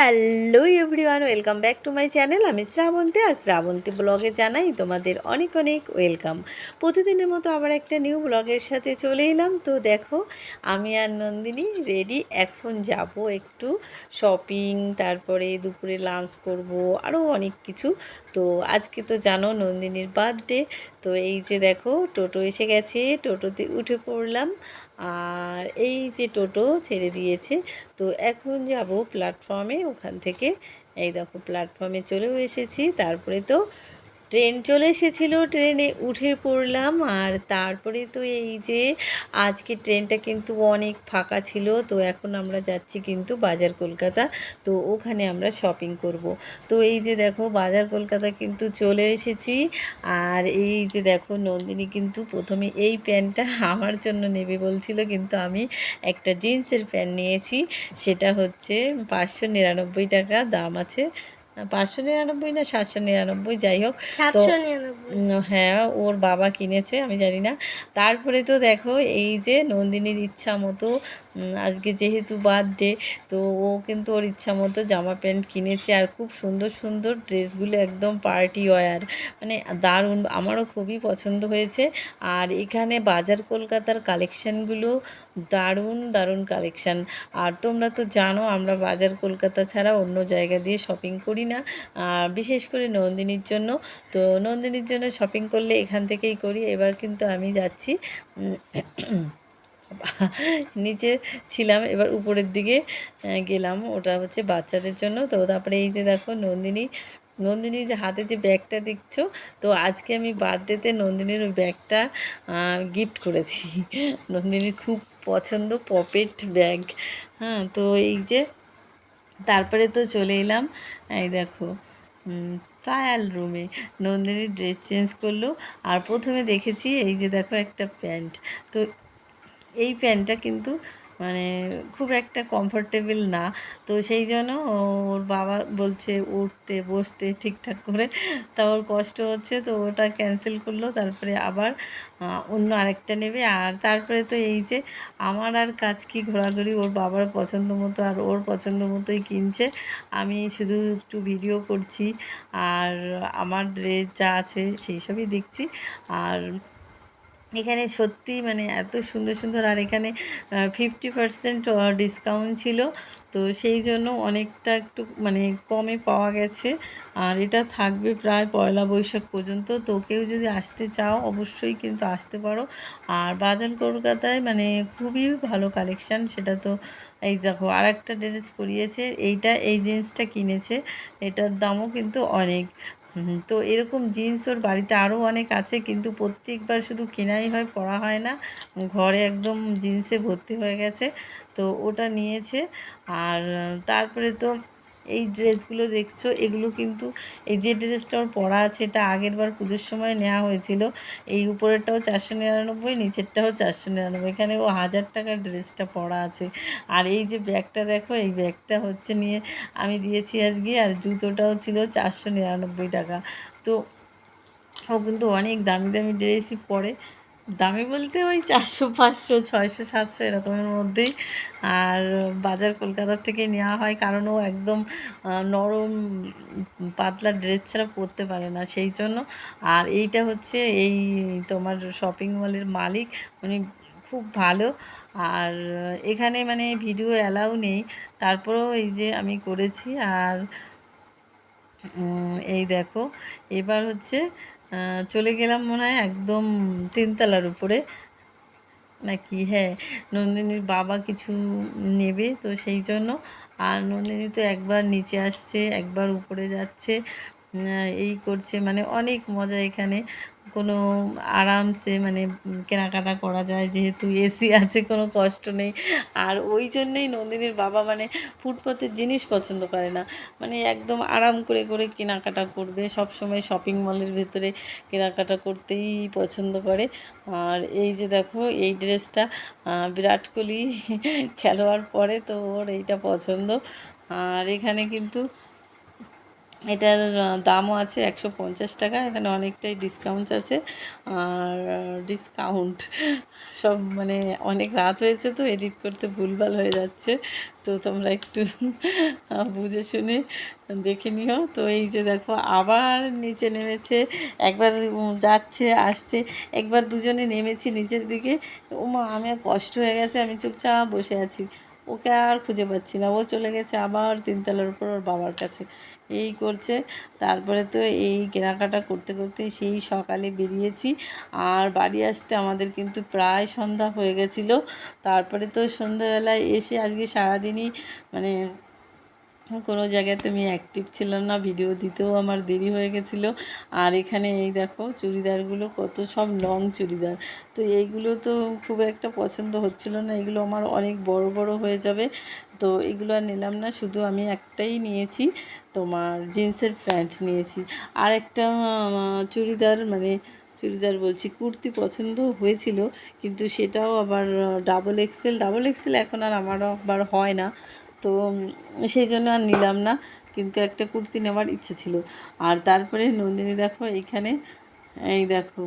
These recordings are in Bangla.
Hello everyone, welcome back to my channel. আমি শ্রাবন্তী আর শ্রাবন্তী ব্লগে জানাই তোমাদের অনেক অনেক ওয়েলকাম। প্রতিদিনের মতো আবার একটা নিউ ব্লগের সাথে চলে এলাম। তো দেখো, আমি আর নন্দিনী রেডি এখন যাব একটু শপিং তারপরে দুপুরে লাঞ্চ করব আরও অনেক কিছু। তো আজকে তো জানো নন্দিনীর বার্থডে তো এই যে দেখো, টোটো এসে গেছে। টোটোতে উঠে পড়লাম। আর এই যে টোটো ছেড়ে দিয়েছে, তো এখন যাব প্ল্যাটফর্মে ওখান থেকে। এই দেখো প্ল্যাটফর্মে চলেও এসেছি, তারপরে তো ট্রেন চলে এসেছিল, ট্রেনে উঠে পড়লাম। আর তারপরে তো এই যে আজকে ট্রেনটা কিন্তু অনেক ফাঁকা ছিল, তো এখন আমরা যাচ্ছি কিন্তু বাজার কলকাতা, তো ওখানে আমরা শপিং করব। তো এই যে দেখো, বাজার কলকাতা কিন্তু চলে এসেছি। আর এই যে দেখো, নন্দিনী কিন্তু প্রথমে এই প্যান্টটা আমার জন্য নেবে বলছিল, কিন্তু আমি একটা জিন্সের প্যান্ট নিয়েছি, সেটা হচ্ছে পাঁচশো নিরানব্বই টাকা, দাম আছে পাঁচশো নিরানব্বই না সাতশো নিরানব্বই যাই হোক। তো হ্যাঁ ওর বাবা কিনেছে আমি জানি না। তারপরে তো দেখো এই যে নন্দিনীর ইচ্ছা মতো আজকে যেহেতু বার্থডে তো ও কিন্তু ওর ইচ্ছা মতো জামা প্যান্ট কিনেছে আর খুব সুন্দর সুন্দর ড্রেসগুলো একদম পার্টি ওয়্যার মানে দারুণ আমারও খুবই পছন্দ হয়েছে। আর এখানে বাজার কলকাতার কালেকশানগুলো দারুণ দারুণ কালেকশান। আর তোমরা তো জানো আমরা বাজার কলকাতা ছাড়া অন্য জায়গা দিয়ে শপিং করি না। আর বিশেষ করে নন্দিনীর জন্য। তো নন্দিনীর জন্য শপিং করলে এখান থেকেই করি। এবার কিন্তু আমি যাচ্ছি। নিচে ছিলাম। এবার উপরের দিকে গেলাম। ওটা হচ্ছে বাচ্চাদের জন্য। তো তারপরে এই যে দেখো নন্দিনী, নন্দিনীর যে হাতে যে ব্যাগটা দেখছ, তো আজকে আমি বার্থডেতে নন্দিনীর ওই ব্যাগটা গিফট করেছি। নন্দিনীর খুব পছন্দ পপেট ব্যাগ হ্যাঁ তো এই যে তারপরে তো চলে এলাম। এই দেখো ট্রায়াল রুমে নন্দিনী ড্রেস চেঞ্জ করল আর প্রথমে দেখেছি এই যে দেখো একটা প্যান্ট। তো এই প্যান্টটা কিন্তু মানে খুব একটা কমফোর্টেবল না। তো সেই জন্য ওর বাবা বলছে, উঠতে, বসতে ঠিকঠাক করে। তা ওর কষ্ট হচ্ছে, তো ওটা ক্যান্সেল করল। তারপরে আবার অন্য আরেকটা নেবে। আর তারপরে তো এই যে আমার আর কাজ কি ঘোরাঘুরি, ওর বাবার পছন্দ মতো আর ওর পছন্দ মতোই কিনছে। আমি শুধু একটু ভিডিও করছি। আর আমার ড্রেস যা আছে সেই সবই দেখছি। আর এখানে সত্যি মানে এত সুন্দর সুন্দর আর এখানে ফিফটি পার্সেন্ট ডিসকাউন্ট ছিল। তো সেই জন্য অনেকটা একটু মানে কমে পাওয়া গেছে। আর এটা থাকবে প্রায় পয়লা বৈশাখ পর্যন্ত। তো কেউ যদি আসতে চাও, অবশ্যই কিন্তু আসতে পারো। আর বাজার কলকাতায় মানে খুবই ভালো কালেকশান সেটা তো এই দেখো আর একটা ড্রেস পরিয়েছে। এইটা এই জিন্সটা কিনেছে। এটার দামও কিন্তু অনেক। তো এরকম জিন্স ওর বাড়িতে আরও অনেক আছে, কিন্তু প্রত্যেকবার শুধু কেনাই হয়, পরা হয় না। ঘরে একদম জিন্সে ভর্তি হয়ে গেছে। তো ওটা নিয়েছে। আর, তারপরে তো এই ড্রেসগুলো দেখছ, এগুলো কিন্তু এই যে ড্রেসটা ওর পরা আছে, এটা আগের বার পুজোর সময় নেওয়া হয়েছিল। এই উপরেরটাও চারশো নিরানব্বই, নিচেরটাও চারশো নিরানব্বই। এখানে ও হাজার টাকার ড্রেসটা পরা আছে। আর এই যে ব্যাগটা দেখো, এই ব্যাগটা হচ্ছে নিয়ে আমি দিয়েছি আজকে, আর জুতোটাও ছিল চারশো নিরানব্বই টাকা। তো ও কিন্তু অনেক দামি দামি ড্রেসই পরে। দামি বলতে ওই চারশো, পাঁচশো, ছয়শো, সাতশো এরকমের মধ্যেই। আর বাজার কলকাতা থেকে নেওয়া হয়, কারণ ও একদম নরম, পাতলা ড্রেস ছাড়া পরতে পারে না সেই জন্য। আর এইটা হচ্ছে এই তোমার শপিং মলের মালিক, উনি খুব ভালো। আর এখানে মানে ভিডিও অ্যালাউ নেই। তারপরেও এই যে আমি করেছি, আর এই দেখো, এবার হচ্ছে চলে গেলাম মনে হয় একদম তিনতলার উপরে। নাকি হ্যাঁ নন্দিনীর বাবা কিছু নেবে তো সেই জন্য। আর নন্দিনী তো একবার নিচে আসছে, একবার উপরে যাচ্ছে এই করছে মানে অনেক মজা এখানে। কোনো আরামসে মানে কেনাকাটা করা যায়, যেহেতু এসি আছে, কোনো কষ্ট নেই। আর ওই জন্যই নন্দিনীর বাবা মানে ফুটপাতের জিনিস পছন্দ করে না। মানে একদম আরাম করে করে কেনাকাটা করবে। সব সময় শপিং মলের ভেতরে কেনাকাটা করতেই পছন্দ করে। আর এই যে দেখো, এই ড্রেসটা বিরাট কোহলি খেলোয়াড় পরে তো ওর এইটা পছন্দ। আর এখানে কিন্তু এটার দামও আছে একশো পঞ্চাশ টাকা, এখানে অনেকটাই ডিসকাউন্ট আছে। আর ডিসকাউন্ট সব মানে অনেক রাত হয়েছে তো এডিট করতে ভুলভাল হয়ে যাচ্ছে। তো তোমরা একটু বুঝে শুনে দেখে নিও। তো এই যে দেখো, আবার নিচে নেমেছে, একবার যাচ্ছে, আসছে, একবার দুজনে নেমেছি নিচের দিকে। ওমা আমি কষ্ট হয়ে গেছে, আমি চুপচাপ বসে আছি। ওকে আর খুঁজে পাচ্ছি না। ও চলে গেছে আবার তিনতলার উপর ওর বাবার কাছে। এই করছে। তারপরে তো এই কেনাকাটা করতে করতে সেই সকালে বেরিয়েছি। আর বাড়ি আসতে আমাদের কিন্তু প্রায় সন্ধ্যা হয়ে গেছিল। তারপরে তো সন্ধ্যাবেলায় এসে আজকে সারাদিনই মানে কোনো জায়গায় তুমি অ্যাক্টিভ ছিলাম না ভিডিও দিতেও আমার দেরি হয়ে গেছিল। আর এখানে এই দেখো চুড়িদারগুলো কত সব লং চুড়িদার। তো এইগুলো তো খুব একটা পছন্দ হচ্ছিল না, এগুলো আমার অনেক বড় বড় হয়ে যাবে। তো এগুলো আর নিলাম না, শুধু আমি একটাই নিয়েছি, তোমার জিন্সের প্যান্ট নিয়েছি। আর একটা চুড়িদার মানে চুড়িদার বলছি, কুর্তি পছন্দ হয়েছিল, কিন্তু সেটাও আবার ডাবল এক্সেল ডাবল এক্সেল এখন আর আমারও আবার হয় না। তো সেই জন্য আর নিলাম না, কিন্তু একটা কুর্তি নেওয়ার ইচ্ছে ছিল। আর তারপরে নন্দিনী দেখো এইখানে এই দেখো,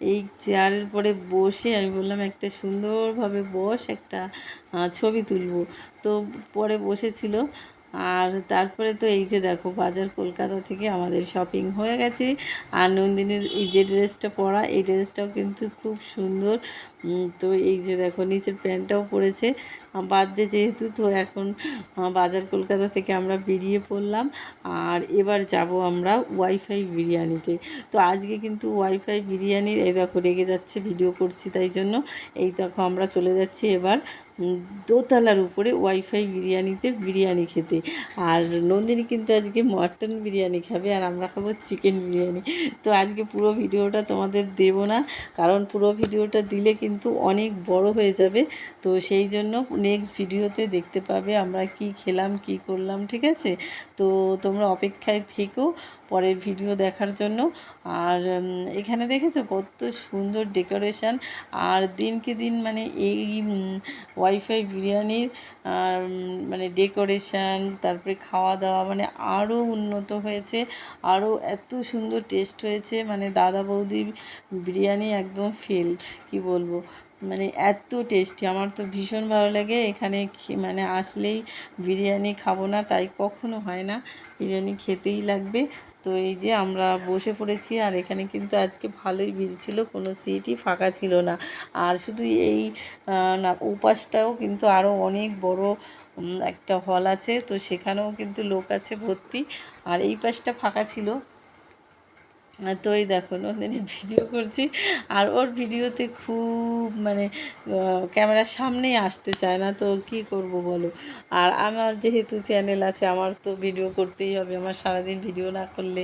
এই চেয়ারের পরে বসে আমি বললাম, একটা সুন্দরভাবে বস, একটা ছবি তুলবো। তো পরে বসেছিল। আর তারপরে তো এই যে দেখো, বাজার কলকাতা থেকে আমাদের শপিং হয়ে গেছে। আর নন্দিনীর এই যে ড্রেসটা পরা, এই ড্রেসটাও কিন্তু খুব সুন্দর। তো এই যে দেখো, নিচের প্যান্টটাও পরেছে বার্থডে যেহেতু, তো এখন বাজার কলকাতা থেকে আমরা বেরিয়ে পড়লাম। আর এবার যাব আমরা ওয়াইফাই বিরিয়ানিতে। তো আজকে কিন্তু ওয়াইফাই বিরিয়ানির, এই দেখো, রেগে যাচ্ছে, ভিডিও করছি তাই জন্য। এই দেখো, আমরা চলে যাচ্ছি এবার দোতলার উপরে ওয়াইফাই বিরিয়ানিতে বিরিয়ানি খেতে। আর নন্দিনী কিন্তু আজকে মটন বিরিয়ানি খাবে, আর আমরা খাব চিকেন বিরিয়ানি। তো আজকে পুরো ভিডিওটা তোমাদের দেব না, কারণ পুরো ভিডিওটা দিলে কিন্তু অনেক বড় হয়ে যাবে। তো সেই জন্য নেক্সট ভিডিওতে দেখতে পাবে আমরা কি খেলাম, কি করলাম, ঠিক আছে? তো তোমরা অপেক্ষায় থেকো। পরের ভিডিও দেখার জন্য। আর এখানে দেখেছ কত সুন্দর ডেকোরেশন। আর দিনকে দিন মানে এই ওয়াইফাই বিরিয়ানির মানে ডেকোরেশন, তারপরে খাওয়া দাওয়া মানে আরও উন্নত হয়েছে। আরও এত সুন্দর টেস্ট হয়েছে। মানে দাদা বৌদির বিরিয়ানি একদম ফেল কি বলব? মানে এত টেস্টি আমার তো ভীষণ ভালো লাগে। এখানে মানে আসলেই বিরিয়ানি খাব না, তাই কখনো হয় না। বিরিয়ানি খেতেই লাগবে। তো এই যে আমরা বসে পড়েছি আর এখানে কিন্তু আজকে ভালোই ভিড় ছিল, কোনো সিটই ফাঁকা ছিল না। আর শুধু এই না উপাসটাও কিন্তু আরও অনেক বড় একটা হল আছে, তো সেখানেও কিন্তু লোক আছে ভর্তি। আর এই পাশটা ফাঁকা ছিল। তো এই দেখো, নন্দিনী ভিডিও করছি। আর ওর ভিডিওতে খুব মানে ক্যামেরার সামনেই আসতে চায় না, তো কি করব বলো? আর আমার যেহেতু চ্যানেল আছে, আমার তো ভিডিও করতেই হবে। আমার সারাদিন ভিডিও না করলে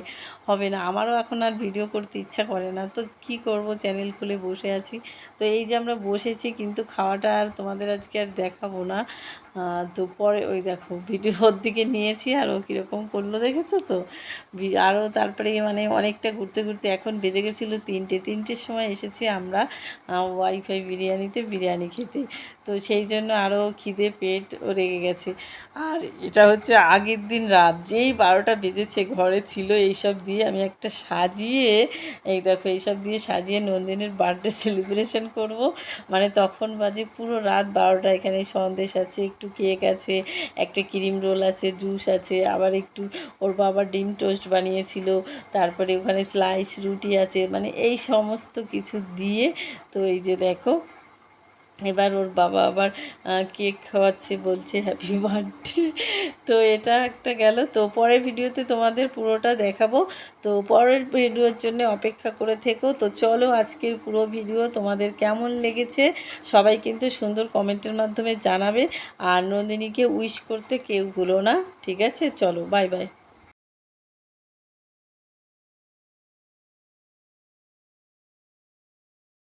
হবে না। আমারও এখন আর ভিডিও করতে ইচ্ছা করে না। তো কি করব? চ্যানেল খুলে বসে আছি। তো এই যে আমরা বসেছি, কিন্তু খাওয়াটা আর তোমাদের আজকে আর দেখাবো না। তো পরে ওই দেখো ভিডিওর দিকে নিয়েছি আর ও কীরকম করল দেখেছ তো? আরও তারপরে মানে অনেকটা ঘুরতে ঘুরতে এখন বেজে গেছিল তিনটে। তিনটের সময় এসেছি আমরা ওয়াইফাই বিরিয়ানিতে বিরিয়ানি খেতে। তো সেই জন্য আরও খিদে পেট ও রেগে গেছে। আর এটা হচ্ছে আগের দিন রাত, যেই বারোটা বেজেছে, ঘরে ছিল এইসব দিয়ে আমি একটা সাজিয়ে, এই দেখো এইসব দিয়ে সাজিয়ে নন্দিনীর বার্থডে সেলিব্রেশন করব। মানে তখন বাজে পুরো রাত বারোটা, এখানে সন্দেশ আছে, একটু কেক আছে, একটা ক্রিম রোল আছে, জুস আছে, আবার একটু ওর বাবা ডিম টোস্ট বানিয়েছিল, তারপরে ওখানে স্লাইস রুটি আছে মানে এই সমস্ত কিছু দিয়ে তো এই যে দেখো এবার ওর বাবা আবার কেক খাওয়াচ্ছে, বলছে হ্যাপি বার্থডে তো এটা একটা গেল। তো পরের ভিডিওতে তোমাদের পুরোটা দেখাবো। তো পরের ভিডিওর জন্য অপেক্ষা করে থেকো। তো চলো আজকের পুরো ভিডিও তোমাদের কেমন লেগেছে, সবাই কিন্তু সুন্দর কমেন্টের মাধ্যমে জানাবে। আর নন্দিনীকে উইশ করতে কেউ ভুলো না। ঠিক আছে? চলো, বাই বাই।